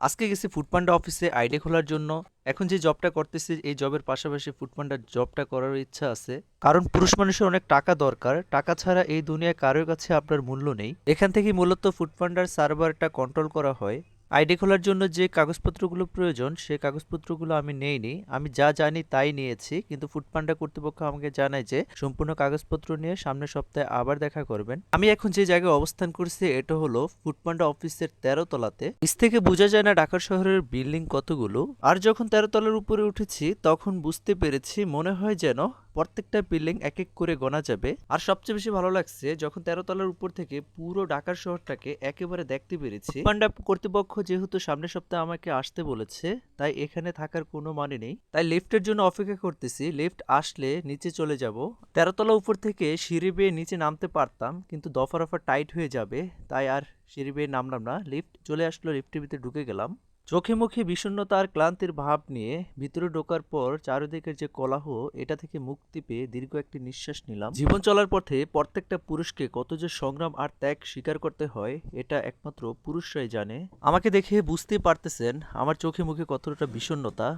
আজকে গেছি ফুডপান্ডা অফিসে আইডি খোলার জন্য। এখন যে জবটা করতেছি, এই জবের পাশাপাশি ফুডপান্ডার জবটা করার ইচ্ছা আছে। কারণ পুরুষ মানুষের অনেক টাকা দরকার। টাকা ছাড়া এই দুনিয়ায় কারোর কাছে আপনার মূল্য নেই। এখান থেকে মূলত ফুডপান্ডার সার্ভারটা কন্ট্রোল করা হয়। আইডি খোলার জন্য যে কাগজপত্রগুলো প্রয়োজন সেই কাগজপত্রগুলো আমি নেইনি। আমি যা জানি তাই নিয়েছি, কিন্তু ফুডপান্ডা কর্তৃপক্ষ আমাকে জানায় যে সম্পূর্ণ কাগজপত্র নিয়ে সামনের সপ্তাহে আবার দেখা করবেন। আমি এখন যে জায়গায় অবস্থান করছি, এটা হলো ফুডপান্ডা অফিসের তেরো তলাতে। নিচ থেকে বোঝা যায় না ঢাকা শহরের বিল্ডিং কতগুলো। আর যখন তেরো তলার উপরে উঠেছি, তখন বুঝতে পেরেছি মনে হয় যেন প্রত্যেকটা বিল্ডিং এক এক করে গোনা যাবে। আর সবচেয়ে বেশি ভালো লাগছে, যখন তেরো তলার উপর থেকে পুরো ঢাকার শহরটাকে একেবারে দেখতে পেরেছি। পান্ডা কর্তৃপক্ষ যেহেতু সামনের সপ্তাহে আমাকে আসতে বলেছে, তাই এখানে থাকার কোনো মানে নেই। তাই লিফটের জন্য অপেক্ষা করতেছি লিফট আসলে নিচে চলে যাব। তেরোতলা উপর থেকে সিঁড়ি বেয়ে নিচে নামতে পারতাম, কিন্তু দফা রফা টাইট হয়ে যাবে, তাই আর সিঁড়ি বেয়ে নামলাম না। লিফট চলে আসলো লিফটের ভিতরে ঢুকে গেলাম। চোখে মুখে বিষণ্ণতা আর ক্লান্তির ভাব নিয়ে ভিতরে ঢোকার পর চারিদিকের যে কলাহ, এটা থেকে মুক্তি পেয়ে দীর্ঘ একটি নিঃশ্বাস নিলাম। জীবন চলার পথে প্রত্যেকটা পুরুষকে কত যে সংগ্রাম আর ত্যাগ স্বীকার করতে হয়, এটা একমাত্র পুরুষরাই জানে। আমাকে দেখে বুঝতেই পারতেছেন আমার চোখে মুখে কতটা বিষণ্ণতা।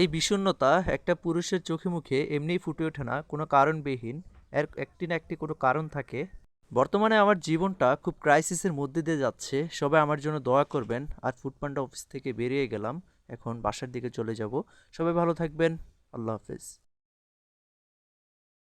এই বিষণ্ণতা একটা পুরুষের চোখে মুখে এমনিই ফুটে ওঠে না, কোনো কারণবিহীন। এর একটি না একটি কোনো কারণ থাকে। বর্তমানে আমার জীবনটা খুব ক্রাইসিসের মধ্যে দিয়ে যাচ্ছে। সবাই আমার জন্য দয়া করবেন। আর ফুডপান্ডা অফিস থেকে বেরিয়ে গেলাম। এখন বাসার দিকে চলে যাব। সবাই ভালো থাকবেন। আল্লাহ হাফেজ।